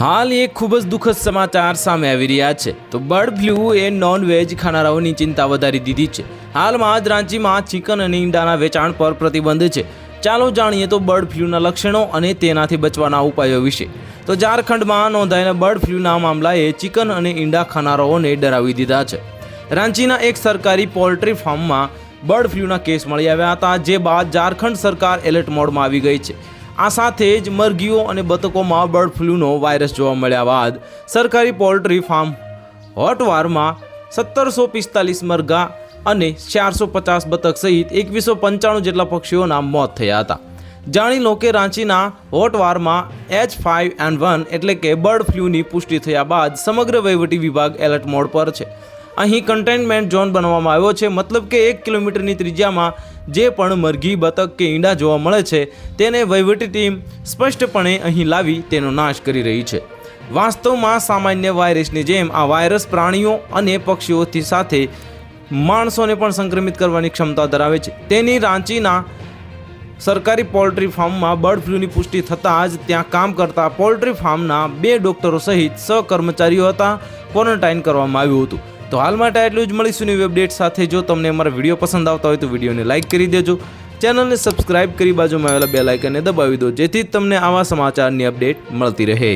હાલ એક ખૂબ જ દુઃખદ સમાચાર સામે આવી રહ્યા છે. તો બર્ડ ફ્લૂ એ નોન વેજ ખાનારાઓની ચિંતા વધારી દીધી છે. હાલમાં જ રાંચીમાં ચિકન અને ઈંડાના વેચાણ પર પ્રતિબંધ છે. ચાલો જાણીએ તો બર્ડ ફ્લૂના લક્ષણો અને તેનાથી બચવાના ઉપાયો વિશે. તો ઝારખંડમાં નોંધાયેલા બર્ડ ફ્લૂના મામલાએ ચિકન અને ઈંડા ખાનારાઓને ડરાવી દીધા છે. રાંચીના એક સરકારી પોલ્ટ્રી ફાર્મમાં બર્ડ ફ્લૂના કેસ મળી આવ્યા હતા, જે બાદ ઝારખંડ સરકાર એલર્ટ મોડમાં આવી ગઈ છે. આ સાથે જ મરઘીઓ અને બતકોમાં બર્ડ ફ્લૂનો વાયરસ જોવા મળ્યા બાદ સરકારી પોલ્ટ્રી ફાર્મ હોટવારમાં સત્તરસો પિસ્તાલીસ મરઘા અને ચારસો પચાસ બતક સહિત એકવીસો પંચાણું જેટલા પક્ષીઓના મોત થયા હતા. જાણી લો કે રાંચીના હોટવારમાં એચ ફાઇવ એન્ડ વન એટલે કે બર્ડ ફ્લૂની પુષ્ટિ થયા બાદ સમગ્ર વહીવટી વિભાગ એલર્ટ મોડ પર છે. અહીં કન્ટેનમેન્ટ ઝોન બનાવવામાં આવ્યો છે. મતલબ કે એક કિલોમીટરની ત્રિજ્યામાં જે પણ મરઘી, બતક કે ઈંડા જોવા મળે છે, તેને વહીવટી ટીમ સ્પષ્ટપણે અહીં લાવી તેનો નાશ કરી રહી છે. વાસ્તવમાં સામાન્ય વાયરસની જેમ આ વાયરસ પ્રાણીઓ અને પક્ષીઓથી સાથે માણસોને પણ સંક્રમિત કરવાની ક્ષમતા ધરાવે છે. તેની રાંચીના સરકારી પોલ્ટ્રી ફાર્મમાં બર્ડ ફ્લૂની પુષ્ટિ થતાં જ ત્યાં કામ કરતા પોલ્ટ્રી ફાર્મના બે ડોક્ટરો સહિત સહકર્મચારીઓ કર્મચારીઓ હતા. ક્વોરન્ટાઇન કરવામાં આવ્યું હતું. તો હાલ માટે એટલું જ મળીશું નવી અપડેટ સાથે. જો તમને અમારા વીડિયો પસંદ આવતા હોય તો વિડીયોને લાઇક કરી દેજો. ચેનલને સબસ્ક્રાઇબ કરી બાજુમાં આવેલા બે લાઇકનને દબાવી દો, જેથી તમને આવા સમાચારની અપડેટ મળતી રહે.